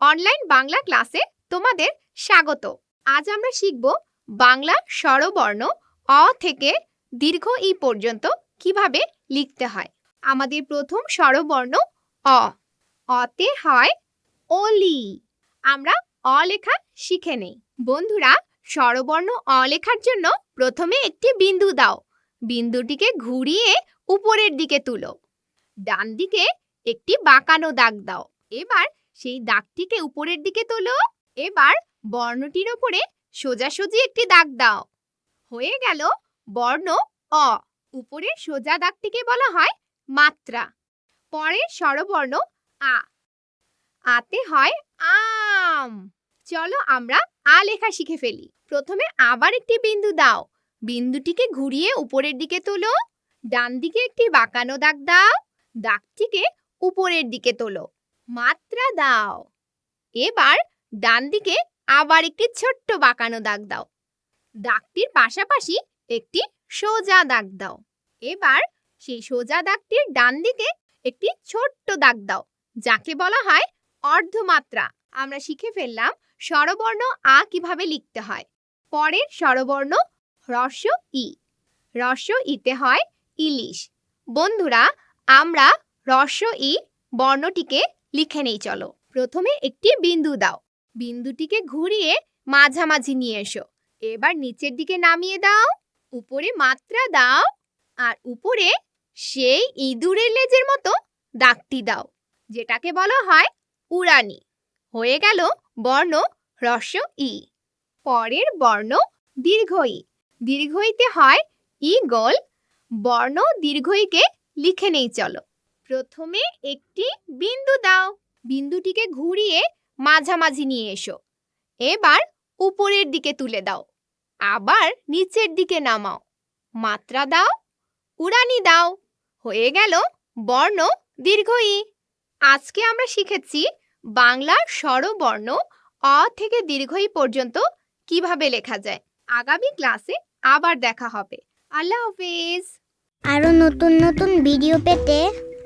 Online Bangla ক্লাসে তোমাদের স্বাগত। আজ আমরা শিখব বাংলা স্বরবর্ণ অ থেকে দীর্ঘ ই পর্যন্ত কীভাবে লিখতে হয়। আমাদের প্রথম স্বরবর্ণ অ। অতে হয় অলি। আমরা অ লেখা শিখে নেই। বন্ধুরা, স্বরবর্ণ অ লেখার জন্য প্রথমে একটি বিন্দু দাও। বিন্দুটিকে ঘুরিয়ে উপরের দিকে তুলো। ডান দিকে একটি বাঁকানো দাগ দাও। এবার সেই দাগটিকে উপরের দিকে তোলো। এবার বর্ণটির ওপরে সোজাসুজি একটি দাগ দাও। হয়ে গেল বর্ণ অ। উপরের সোজা দাগটিকে বলা হয় মাত্রা। পরের স্বরবর্ণ আ। আতে হয় আম। চলো আমরা আ লেখা শিখে ফেলি। প্রথমে আবার একটি বিন্দু দাও। বিন্দুটিকে ঘুরিয়ে উপরের দিকে তোলো। ডান দিকে একটি বাঁকানো দাগ দাও। দাগটিকে উপরের দিকে তোলো। মাত্রা দাও। এবার ডান দিকে আবার একটি ছোট্ট বাঁকানো দাগ দাও। দাগটির পাশাপাশি একটি সোজা দাগ দাও। এবার সেই সোজা দাগটির ডান দিকে একটি ছোট্ট দাগ দাও, যাকে বলা হয় অর্ধমাত্রা। আমরা শিখে ফেললাম স্বরবর্ণ আ কীভাবে লিখতে হয়। পরের স্বরবর্ণ হ্রস্ব ই। হ্রস্ব ইতে হয় ইলিশ। বন্ধুরা, আমরা হ্রস্ব ই বর্ণটিকে লিখে নেই, চলো। প্রথমে একটি বিন্দু দাও। বিন্দুটিকে ঘুরিয়ে মাঝামাঝি নিয়ে এসো। এবার নিচের দিকে নামিয়ে দাও। উপরে মাত্রা দাও। আর উপরে সেই ইঁদুরের লেজের মতো দাগটি দাও, যেটাকে বলা হয় উড়ানি। হয়ে গেল বর্ণ হ্রস্ব ই। পরের বর্ণ দীর্ঘ ই দীর্ঘইতে হয় ই গোল বর্ণ দীর্ঘ ইকে লিখে নেই, চলো। প্রথমে একটি বিন্দু দাও। বিন্দুটিকে ঘুরিয়ে মাঝামাঝি নিয়ে এসো। এবার উপরের দিকে তুলে দাও। আবার নিচের দিকে নামাও। মাত্রা দাও, উড়ানি দাও। হয়ে গেল বর্ণ দীর্ঘ ই আজকে আমরা শিখেছি বাংলার স্বরবর্ণ অ থেকে দীর্ঘ ই পর্যন্ত কীভাবে লেখা যায়। আগামী ক্লাসে আবার দেখা হবে। আল্লাহ হাফেজ। আরও নতুন নতুন ভিডিও পেতে